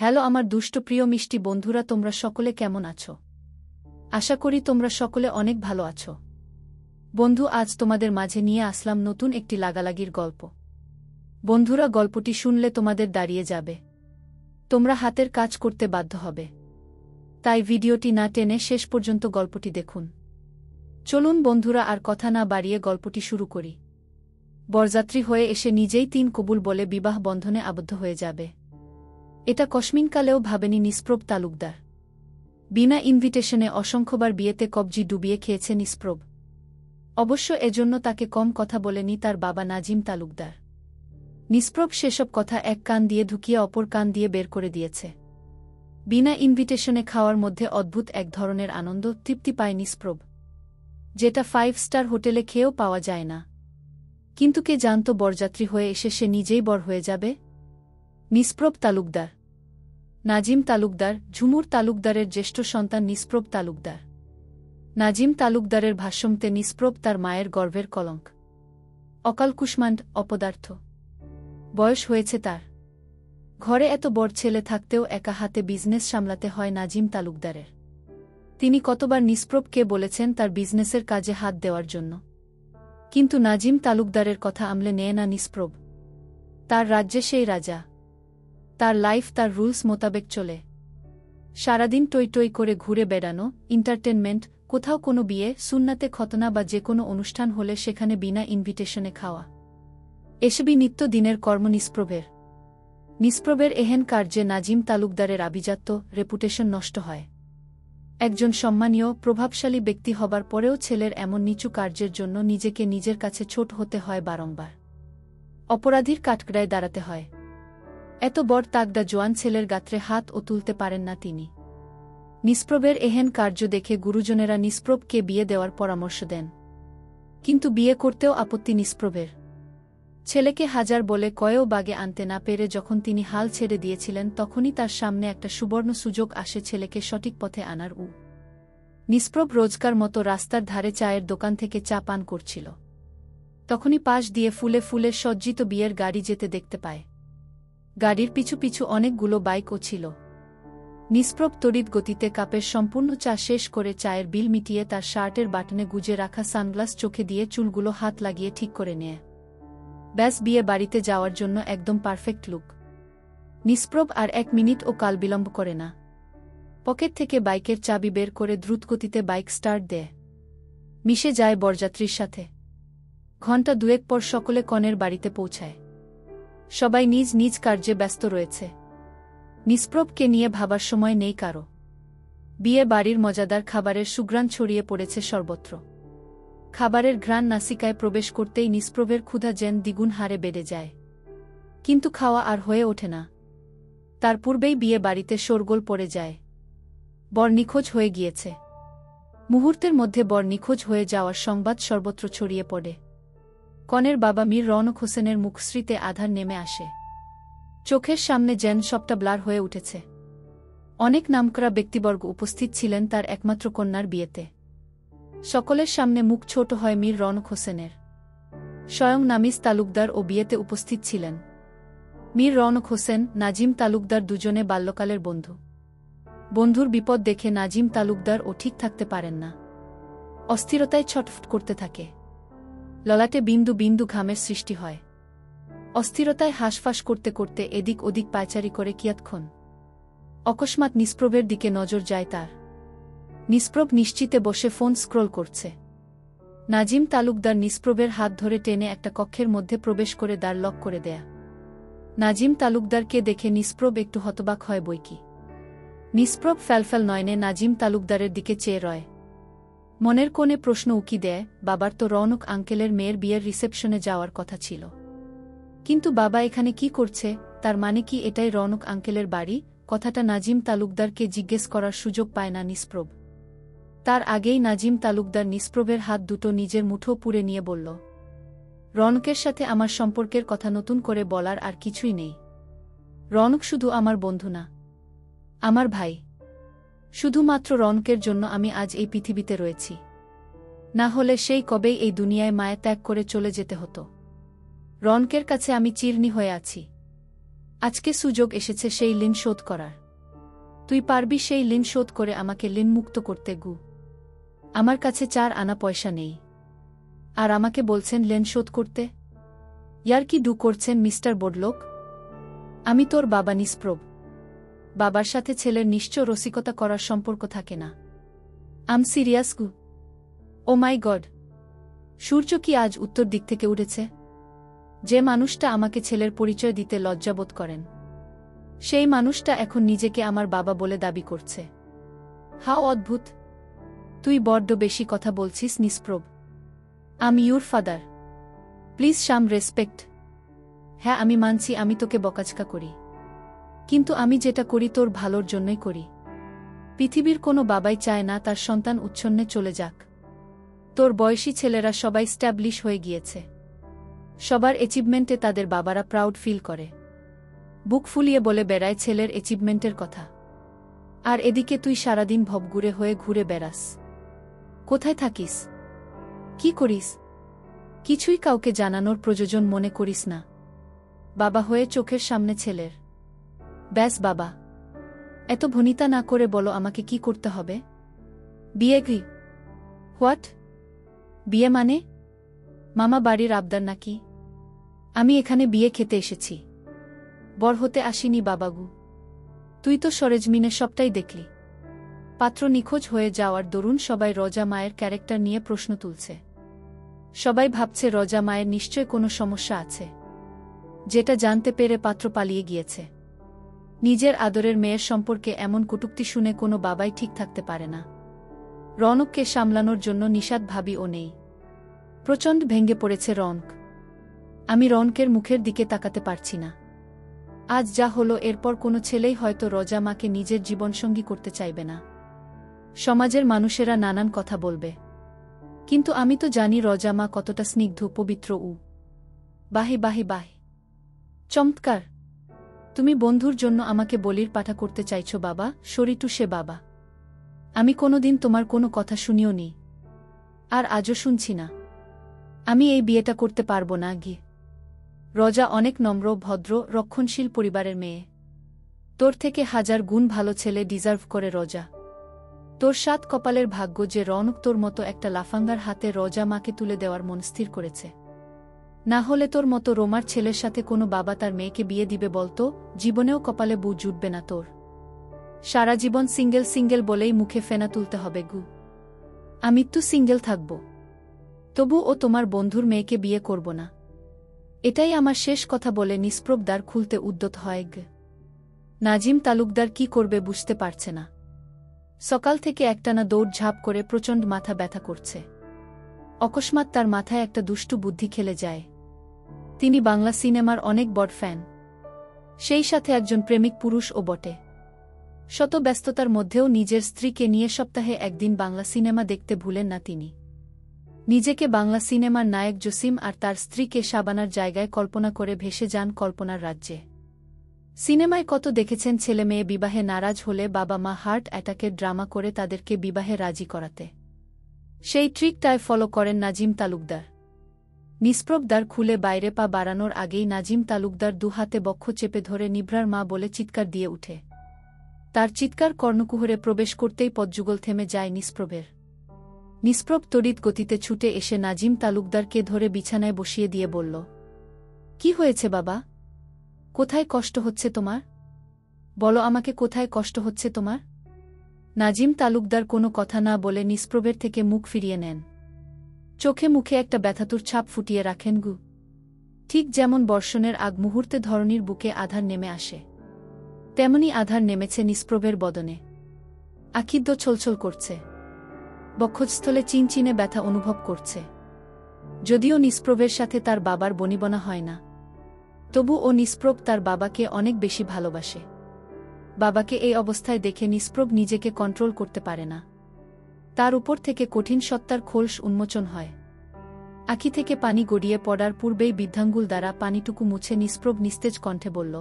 Hello আমার দুষ্ট প্রিয় মিষ্টি বন্ধুরা, তোমরা সকলে কেমন আছো? আশা করি তোমরা সকলে অনেক ভালো আছো। বন্ধু, আজ তোমাদের মাঝে নিয়ে আসলাম নতুন একটি লাগালাগির গল্প। বন্ধুরা, গল্পটি শুনলে তোমাদের দাঁড়িয়ে যাবে। তোমরা হাতের কাজ করতে বাধ্য হবে। তাই ভিডিওটি না টেনে শেষ পর্যন্ত গল্পটি দেখুন। চলুন বন্ধুরা, আর কথা না বাড়িয়ে গল্পটি শুরু করি। বরযাত্রী হয়ে এসে নিজেই তিন কবুল বলে বিবাহ বন্ধনে আবদ্ধ হয়ে যাবে। এটা কসমিনকালেও ভাবেনি নিষ্প্রব তালুকদার। বিনা ইনভিটেশনে অসংখ্যবার বিয়েতে কবজি ডুবিয়ে খেয়েছে নিষ্প্রব অবশ্য এজন্য তাকে কম কথা বলেনি তার বাবা নাজিম তালুকদার। নিষ্প্রব সেসব কথা এক কান দিয়ে ঢুকিয়ে অপর কান দিয়ে বের করে দিয়েছে। বিনা ইনভিটেশনে খাওয়ার মধ্যে অদ্ভুত এক ধরনের আনন্দ তৃপ্তি পায় নিষ্প্রব যেটা ফাইভ স্টার হোটেলে খেয়েও পাওয়া যায় না। কিন্তু কে জানত বরযাত্রী হয়ে এসে সে নিজেই বর হয়ে যাবে? নিষ্প্রব তালুকদার। নাজিম তালুকদার, ঝুমুর তালুকদারের জ্যেষ্ঠ সন্তান নিষ্প্রব তালুকদার। নাজিম তালুকদারের ভাষ্যমতে নিষ্প্রব তার মায়ের গর্ভের কলঙ্ক। অকাল কুষ্মাণ্ড, অপদার্থ। বয়স হয়েছে তার। ঘরে এত বড় ছেলে থাকতেও একা হাতে বিজনেস সামলাতে হয় নাজিম তালুকদারের। তিনি কতবার নিষ্প্রবকে বলেছেন তার বিজনেসের কাজে হাত দেওয়ার জন্য। কিন্তু নাজিম তালুকদারের কথা আমলে নেয় না নিষ্প্রব তার রাজ্যে সেই রাজা। তার লাইফ তার রুলস মোতাবেক চলে। সারাদিন টই টই করে ঘুরে বেড়ানো এন্টারটেনমেন্ট কোথাও কোনো বিয়ে, সুন্নাতে খতনা বা যে কোনো অনুষ্ঠান হলে সেখানে বিনা ইনভিটেশনে খাওয়া। এসবই নিত্য দিনের কর্ম নিষ্প্রভের। নিষ্প্রভের এহেন কার্যে নাজিম তালুকদারের আভিজাত্য রেপুটেশন নষ্ট হয়। একজন সম্মানীয়, প্রভাবশালী ব্যক্তি হবার পরেও ছেলের এমন নিচু কার্যের জন্য নিজেকে নিজের কাছে ছোট হতে হয় বারংবার। অপরাধীর কাঠকড়ায় দাঁড়াতে হয়। এত বড় তাগদা জোয়ান ছেলের গাত্রে হাত ও তুলতে পারেন না তিনি। নিষ্প্রবের এহেন কার্য দেখে গুরুজনেরা নিষ্প্রবকে বিয়ে দেওয়ার পরামর্শ দেন। কিন্তু বিয়ে করতেও আপত্তি নিষ্প্রবের ছেলেকে হাজার বলে কয়েও বাগে আনতে না পেরে যখন তিনি হাল ছেড়ে দিয়েছিলেন তখনই তার সামনে একটা সুবর্ণ সুযোগ আসে ছেলেকে সঠিক পথে আনার উ। নিষ্প্রব রোজকার মতো রাস্তার ধারে চায়ের দোকান থেকে চা পান করছিল। তখনই পাশ দিয়ে ফুলে ফুলে সজ্জিত বিয়ের গাড়ি যেতে দেখতে পায়। গাড়ির পিছু পিছু অনেকগুলো বাইকও ছিল। নিষ্প্রব তড়িৎ গতিতে কাপের সম্পূর্ণ চা শেষ করে চায়ের বিল মিটিয়ে তার শার্টের বাটনে গুজে রাখা সানগ্লাস চোখে দিয়ে চুলগুলো হাত লাগিয়ে ঠিক করে নেয়। ব্যাস, বিয়ে বাড়িতে যাওয়ার জন্য একদম পারফেক্ট লুক। নিষ্প্রব আর এক মিনিট ও কাল বিলম্ব করে না। পকেট থেকে বাইকের চাবি বের করে দ্রুতগতিতে বাইক স্টার্ট দেয়। মিশে যায় বরযাত্রীর সাথে। ঘণ্টা দুয়েক পর সকলে কনের বাড়িতে পৌঁছায়। সবাই নিজ নিজ কার্যে ব্যস্ত রয়েছে। নিষ্প্রবকে নিয়ে ভাবার সময় নেই কারও। বিয়ে বাড়ির মজাদার খাবারের সুগ্রাণ ছড়িয়ে পড়েছে সর্বত্র। খাবারের ঘ্রাণ নাসিকায় প্রবেশ করতেই নিষ্প্রভের ক্ষুধা যেন দ্বিগুণ হারে বেড়ে যায়। কিন্তু খাওয়া আর হয়ে ওঠে না। তার পূর্বেই বিয়ে বাড়িতে শোরগোল পড়ে যায়। বর নিখোঁজ হয়ে গিয়েছে। মুহূর্তের মধ্যে বর নিখোঁজ হয়ে যাওয়ার সংবাদ সর্বত্র ছড়িয়ে পড়ে। কনের বাবা মীর রওনক হোসেনের মুখশ্রীতে আধার নেমে আসে। চোখের সামনে যেন সবটা ব্লার হয়ে উঠেছে। অনেক নামকরা ব্যক্তিবর্গ উপস্থিত ছিলেন তার একমাত্র কন্যার বিয়েতে। সকলের সামনে মুখ ছোট হয় মীর রনক হোসেনের। স্বয়ং নামিস তালুকদার ও বিয়েতে উপস্থিত ছিলেন। মীর রনক হোসেন, নাজিম তালুকদার দুজনে বাল্যকালের বন্ধু। বন্ধুর বিপদ দেখে নাজিম তালুকদার ও ঠিক থাকতে পারেন না। অস্থিরতায় ছটফট করতে থাকে। ললাটে বিন্দু বিন্দু ঘামের সৃষ্টি হয়। অস্থিরতায় হাঁসফাঁস করতে করতে এদিক ওদিক পায়চারি করে কিয়াতক্ষণ অকস্মাৎ নিষ্প্রভের দিকে নজর যায় তার। নিষ্প্রভ নিশ্চিতে বসে ফোন স্ক্রোল করছে। নাজিম তালুকদার নিষ্প্রভের হাত ধরে টেনে একটা কক্ষের মধ্যে প্রবেশ করে দ্বার লক করে দেয়া। নাজিম তালুকদারকে দেখে নিষ্প্রভ একটু হতবাক হয় বইকি। নিষ্প্রভ ফ্যালফ্যাল নয়নে নাজিম তালুকদারের দিকে চেয়ে রয়। মনের কোণে প্রশ্ন উকি দেয়, বাবার তো রৌনক আঙ্কেলের মেয়ের বিয়ের রিসেপশনে যাওয়ার কথা ছিল। কিন্তু বাবা এখানে কি করছে? তার মানে কি এটাই রৌনক আঙ্কেলের বাড়ি? কথাটা নাজিম তালুকদারকে জিজ্ঞেস করার সুযোগ পায় না নিষ্প্রভ। তার আগেই নাজিম তালুকদার নিষ্প্রভের হাত দুটো নিজের মুঠো পুড়ে নিয়ে বলল, রনকের সাথে আমার সম্পর্কের কথা নতুন করে বলার আর কিছুই নেই। রনক শুধু আমার বন্ধু না। আমার ভাই। শুধুমাত্র রনকের জন্য আমি আজ এই পৃথিবীতে রয়েছি। না হলে সেই কবেই এই দুনিয়ায় মায়া ত্যাগ করে চলে যেতে হতো। রনকের কাছে আমি চিরনি হয়ে আছি। আজকে সুযোগ এসেছে সেই লিন শোধ করার। তুই পারবি সেই লিন শোধ করে আমাকে লিন মুক্ত করতে, গু। আমার কাছে চার আনা পয়সা নেই। আর আমাকে বলছেন, লেন শোধ করতে? ইয়ার কি ডু করছেন, মিস্টার বোডলোক? আমি তোর বাবা নিষ্প্রব বাবার সাথে ছেলের নিশ্চয় রসিকতা করার সম্পর্ক থাকে না। আম সিরিয়াস গু। ও মাই গড। সূর্য কি আজ উত্তর দিক থেকে উঠেছে? যে মানুষটা আমাকে ছেলের পরিচয় দিতে লজ্জাবোধ করেন। সেই মানুষটা এখন নিজেকে আমার বাবা বলে দাবি করছে। হাও অদ্ভুত। তুই বড্ড বেশি কথা বলছিস নিষ্প্রব আমি your father. Please, some respect. হ্যাঁ আমি মানছি, আমি তোকে বকাচকা করি। কিন্তু আমি যেটা করি তোর ভালোর জন্যই করি। পৃথিবীর কোনো বাবাই চায় না তার সন্তান উচ্ছন্নে চলে যাক। তোর বয়সী ছেলেরা সবাই স্ট্যাবলিশ হয়ে গিয়েছে। সবার অ্যাচিভমেন্টে তাদের বাবারা প্রাউড ফিল করে। বুক ফুলিয়ে বলে বেড়ায় ছেলের অ্যাচিভমেন্টের কথা। আর এদিকে তুই সারাদিন ভবঘুরে হয়ে ঘুরে বেড়াস। কোথায় থাকিস? কি করিস? কিছুই কাউকে জানানোর প্রয়োজন মনে করিস না। বাবা হয়ে চোখের সামনে ছেলের ব্যাস বাবা। এত ভনিতা না করে বলো আমাকে কি করতে হবে? বিয়ে কি? হোয়াট? বিয়ে মানে? মামা বাড়ির আবদার নাকি? আমি এখানে বিয়ে খেতে এসেছি। বর হতে আসিনি বাবাগু। তুই তো সরেজমিনে সবটাই দেখলি। পাত্র নিখোঁজ হয়ে যাওয়ার দরুন সবাই রজা মায়ের ক্যারেক্টার নিয়ে প্রশ্ন তুলছে। সবাই ভাবছে রজা মায়ের নিশ্চয় কোনো সমস্যা আছে। যেটা জানতে পেরে পাত্র পালিয়ে গিয়েছে। নিজের আদরের মেয়ের সম্পর্কে এমন কটুক্তি শুনে কোনো বাবাই ঠিক থাকতে পারে না। রনককে সামলানোর জন্য নিষাদ ভাবিও নেই। প্রচণ্ড ভেঙ্গে পড়েছে রনক। আমি রনকের মুখের দিকে তাকাতে পারছি না। আজ যা হলো, এরপর কোনো ছেলেই হয়তো রজা মাকে নিজের জীবনসঙ্গী করতে চাইবে না। সমাজের মানুষেরা নানান কথা বলবে। কিন্তু আমি তো জানি রজা মা কতটা স্নিগ্ধ, পবিত্র উ বাহি বাহি বাহি। চমৎকার। তুমি বন্ধুর জন্য আমাকে বলির পাঠা করতে চাইছ বাবা শরীটু সে বাবা। আমি কোনোদিন তোমার কোনো কথা শুনিও নি। আর আজও শুনছি না। আমি এই বিয়েটা করতে পারব না গিয়ে রজা অনেক নম্র, ভদ্র, রক্ষণশীল পরিবারের মেয়ে। তোর থেকে হাজার গুণ ভালো ছেলে ডিজার্ভ করে রজা। তোর সাত কপালের ভাগ্য যে রনক তোর মতো একটা লাফাঙ্গার হাতে রজা মাকে তুলে দেওয়ার মন স্থির করেছে। না হলে তোর মতো রোমার ছেলের সাথে কোনো বাবা তার মেয়েকে বিয়ে দিবে বলতো, জীবনেও কপালে বু জুটবে না তোর। সারা জীবন সিঙ্গেল সিঙ্গেল বলেই মুখে ফেনা তুলতে হবে, গু। আমি তো সিঙ্গেল থাকব। তবু ও তোমার বন্ধুর মেয়েকে বিয়ে করব না। এটাই আমার শেষ কথা বলে নিষ্প্রব দ্বার খুলতে উদ্যত হয়, গ। নাজিম তালুকদার কি করবে বুঝতে পারছে না। সকাল থেকে একটানা দৌড় ঝাঁপ করে প্রচণ্ড মাথা ব্যথা করছে। অকস্মাৎ তার মাথায় একটা দুষ্টু বুদ্ধি খেলে যায়। তিনি বাংলা সিনেমার অনেক বড় ফ্যান। সেই সাথে একজন প্রেমিক পুরুষ ও বটে। শত ব্যস্ততার মধ্যেও নিজের স্ত্রীকে নিয়ে সপ্তাহে একদিন বাংলা সিনেমা দেখতে ভুলেন না তিনি। নিজেকে বাংলা সিনেমার নায়ক জসিম আর তার স্ত্রীকে সাবানার জায়গায় কল্পনা করে ভেসে যান কল্পনার রাজ্যে। সিনেমায় কত দেখেছেন ছেলে মেয়ে বিবাহে নারাজ হলে বাবা মা হার্ট অ্যাটাকের ড্রামা করে তাদেরকে বিবাহে রাজি করাতে। সেই ট্রিকটায় ফলো করেন নাজিম তালুকদার। নিষ্প্রবদার খুলে বাইরে পা বাড়ানোর আগেই নাজিম তালুকদার দুহাতে বক্ষ চেপে ধরে নিভ্রার মা বলে চিৎকার দিয়ে উঠে। তার চিৎকার কর্ণকুহরে প্রবেশ করতেই পদযুগল থেমে যায় নিষ্প্রভের নিষ্প্রব তড়িৎ গতিতে ছুটে এসে নাজিম তালুকদারকে ধরে বিছানায় বসিয়ে দিয়ে বলল, কি হয়েছে বাবা? কোথায় কষ্ট হচ্ছে তোমার? বলো আমাকে কোথায় কষ্ট হচ্ছে তোমার? নাজিম তালুকদার কোনো কথা না বলে নিষ্প্রভের থেকে মুখ ফিরিয়ে নেন। চোখে মুখে একটা ব্যথাতুর ছাপ ফুটিয়ে রাখেন গু। ঠিক যেমন বর্ষণের আগ মুহূর্তে ধরনীর বুকে আধার নেমে আসে, তেমনি আধার নেমেছে নিষ্প্রভের বদনে। আখিদ্য ছলছল করছে। বক্ষস্থলে চিনচিনে ব্যথা অনুভব করছে। যদিও নিষ্প্রভের সাথে তার বাবার বনিবনা হয় না, তবু ও নিষ্প্রভ তার বাবাকে অনেক বেশি ভালোবাসে। বাবাকে এই অবস্থায় দেখে নিষ্প্রভ নিজেকে কন্ট্রোল করতে পারে না। তার উপর থেকে কঠিন সত্তার খোলস উন্মোচন হয়। আখি থেকে পানি গড়িয়ে পড়ার পূর্বেই বৃদ্ধাঙ্গুল দ্বারা পানিটুকু মুছে নিষ্প্রভ নিস্তেজ কণ্ঠে বলল